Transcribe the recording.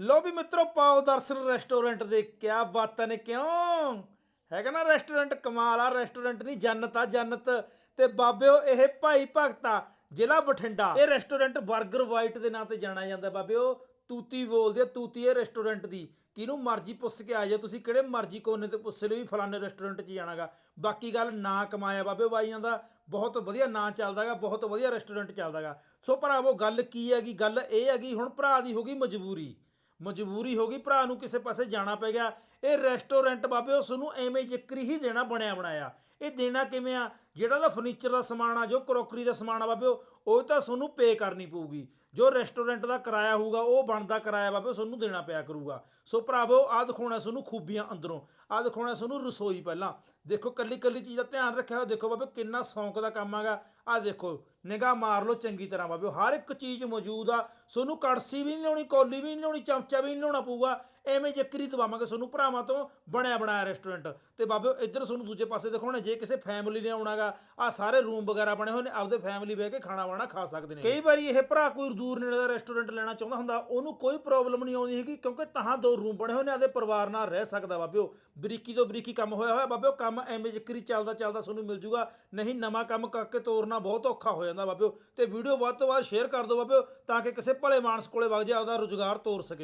ਲੋ ਵੀ ਮਿੱਤਰੋ, ਪਾਓ ਦਰਸ਼ਨ ਰੈਸਟੋਰੈਂਟ ਦੇ, ਕਿਆ ਬਾਤਾਂ ਨੇ, ਕਿਉਂ? ਹੈਗਾ ਨਾ ਰੈਸਟੋਰੈਂਟ ਕਮਾਲ ਆ ਰੈਸਟੋਰੈਂਟ ਨਹੀਂ, ਜੰਨਤ ਆ, ਜੰਨਤ। ਤੇ ਬਾਬਿਓ, ਇਹ ਭਾਈ ਭਗਤਾ, ਜ਼ਿਲ੍ਹਾ ਬਠਿੰਡਾ। ਇਹ ਰੈਸਟੋਰੈਂਟ 버ਗਰ ਵਾਈਟ ਦੇ ਨਾਂ ਤੇ ਜਾਣਿਆ ਜਾਂਦਾ ਬਾਬਿਓ। ਤੂਤੀ ਬੋਲਦੇ ਆ, ਤੂਤੀ ਇਹ ਰੈਸਟੋਰੈਂਟ ਦੀ। ਕਿਹਨੂੰ ਮਰਜ਼ੀ ਪੁੱਛ ਕੇ ਆ ਜਾਓ, ਤੁਸੀਂ ਕਿਹੜੇ ਮਰਜ਼ੀ ਕੋਨੇ ਤੇ ਪੁੱਛ ਲਿਓ ਵੀ ਫਲਾਣੇ ਰੈਸਟੋਰੈਂਟ 'ਚ ਜਾਣਾਗਾ। ਬਾਕੀ ਗੱਲ ਨਾਂ ਕਮਾਇਆ ਬਾਬੇ ਬਾਈਆਂ ਦਾ ਬਹੁਤ ਵਧੀਆ ਨਾਂ ਚੱਲਦਾਗਾ, ਬਹੁਤ ਵਧੀਆ ਰੈਸਟੋਰੈਂਟ ਚੱਲਦਾਗਾ। ਸੋ ਭਰਾਵੋ, ਗੱਲ ਕੀ ਹੈਗੀ? ਗੱਲ ਇਹ ਹੈਗੀ, ਹੁਣ ਭਰਾ ਦੀ ਹੋ ਗਈ ਮਜਬੂਰੀ। ਮਜਬੂਰੀ ਹੋ ਗਈ, ਭਰਾ ਨੂੰ ਕਿਸੇ ਪਾਸੇ ਜਾਣਾ ਪੈ ਗਿਆ। ਇਹ ਰੈਸਟੋਰੈਂਟ ਬਾਬੇ, ਉਸ ਨੂੰ ਐਵੇਂ ਜ਼ਿਕਰੀ ਹੀ ਦੇਣਾ ਬਣਿਆ ਬਣਾਇਆ ਇਹ ਦੇਣਾ ਕਿਵੇਂ ਆ? ਜਿਹੜਾ ਦਾ ਫਰਨੀਚਰ ਦਾ ਸਮਾਨ ਆ, ਜੋ ਕਰੋਕਰੀ ਦਾ ਸਮਾਨ ਆ ਬਾਬੇ, ਉਹ ਤਾਂ ਤੁਹਾਨੂੰ ਪੇ ਕਰਨੀ ਪਊਗੀ। ਜੋ ਰੈਸਟੋਰੈਂਟ ਦਾ ਕਿਰਾਇਆ ਹੋਊਗਾ, ਉਹ ਬਣਦਾ ਕਿਰਾਇਆ ਬਾਬੇ ਤੁਹਾਨੂੰ ਦੇਣਾ ਪਿਆ ਕਰੂਗਾ। ਸੋ ਭਰਾਵੋ, ਆਹ ਦਿਖਾਉਣਾ ਤੁਹਾਨੂੰ ਖੂਬੀਆਂ ਅੰਦਰੋਂ, ਆਹ ਦਿਖਾਉਣਾ ਤੁਹਾਨੂੰ ਰਸੋਈ ਪਹਿਲਾਂ। ਦੇਖੋ ਕੱਲੀ ਕੱਲੀ ਚੀਜ਼ ਦਾ ਧਿਆਨ ਰੱਖਿਆ ਹੋਇਆ, ਦੇਖੋ ਬਾਬੇ, ਕਿੰਨਾ ਸ਼ੌਂਕ ਦਾ ਕੰਮ ਆਗਾ ਆਹ ਦੇਖੋ, ਨਿਗਾਹ ਮਾਰ ਲਓ ਚੰਗੀ ਤਰ੍ਹਾਂ ਬਾਬੇ, ਹਰ ਇੱਕ ਚੀਜ਼ ਮੌਜੂਦ ਆ। ਤੁਹਾਨੂੰ ਕੜਸੀ ਵੀ ਨਹੀਂ ਲਾਉਣੀ, ਕੌਲੀ ਵੀ ਨਹੀਂ ਲਾਉਣੀ, ਚਮਚਾ ਵੀ ਨਹੀਂ ਲਾਉਣਾ ਪਊਗਾ। ਐਵੇਂ ਜੱਕਰੀ ਦਵਾਵਾਂਗੇ ਤੁਹਾਨੂੰ ਭਰਾਵਾਂ ਤੋਂ ਬਣਿਆ ਬਣਾਇਆ ਰੈਸਟੋਰੈਂਟ ਤੇ ਬਾਬੇ, ਇੱਧਰ ਤੁਹਾਨੂੰ ਦੂਜੇ ਪਾਸੇ ਦਿਖਾਉਣਾ, ਜੇ ਕਿਸੇ ਫੈਮਿਲੀ ਨੇ ਆਉਣਾਗਾ ਆ ਸਾਰੇ ਰੂਮ ਵਗੈਰਾ ਬਣੇ ਹੋਏ ਨੇ, ਆਪਦੇ ਫੈਮਿਲੀ ਬਹਿ ਕੇ ਖਾਣਾ ਵਾਣਾ ਖਾ ਸਕਦੇ ਨੇ। ਕਈ ਵਾਰੀ ਇਹ ਭਰਾ ਕੋਈ ਦੂਰ ਨੇੜੇ ਦਾ ਰੈਸਟੋਰੈਂਟ ਲੈਣਾ ਚਾਹੁੰਦਾ ਹੁੰਦਾ, ਉਹਨੂੰ ਕੋਈ ਪ੍ਰੋਬਲਮ ਨਹੀਂ ਆਉਂਦੀ ਹੈਗੀ, ਕਿਉਂਕਿ ਤਹਾਂ ਦੋ ਰੂਮ ਬਣੇ ਹੋਏ ਨੇ, ਆਪਦੇ ਪਰਿਵਾਰ ਨਾਲ ਰਹਿ ਸਕਦਾ ਬਾਬਿਓ ਬਰੀਕੀ ਤੋਂ ਬਰੀਕੀ ਕੰਮ ਹੋਇਆ ਹੋਇਆ ਬਾਬਿਓ ਕੰਮ ਐਵੇਂ ਜਿਕਰੀ ਚੱਲਦਾ ਚੱਲਦਾ ਤੁਹਾਨੂੰ ਮਿਲ ਜੂਗਾ, ਨਹੀਂ ਨਵਾਂ ਕੰਮ ਕਰਕੇ ਤੋਰਨਾ ਬਹੁਤ ਔਖਾ ਹੋ ਜਾਂਦਾ ਬਾਬਿਓ ਤੇ ਵੀਡੀਓ ਵੱਧ ਤੋਂ ਵੱਧ ਸ਼ੇਅਰ ਕਰ ਦਿਓ ਬਾਬਿਓ ਤਾਂ ਕਿ ਕਿਸੇ ਭਲੇ ਮਾਨਸ ਕੋਲੇ ਵਗ ਜਾ ਆਪਦਾ ਰੁਜ਼ਗਾਰ ਤੋਰ ਸਕੇ।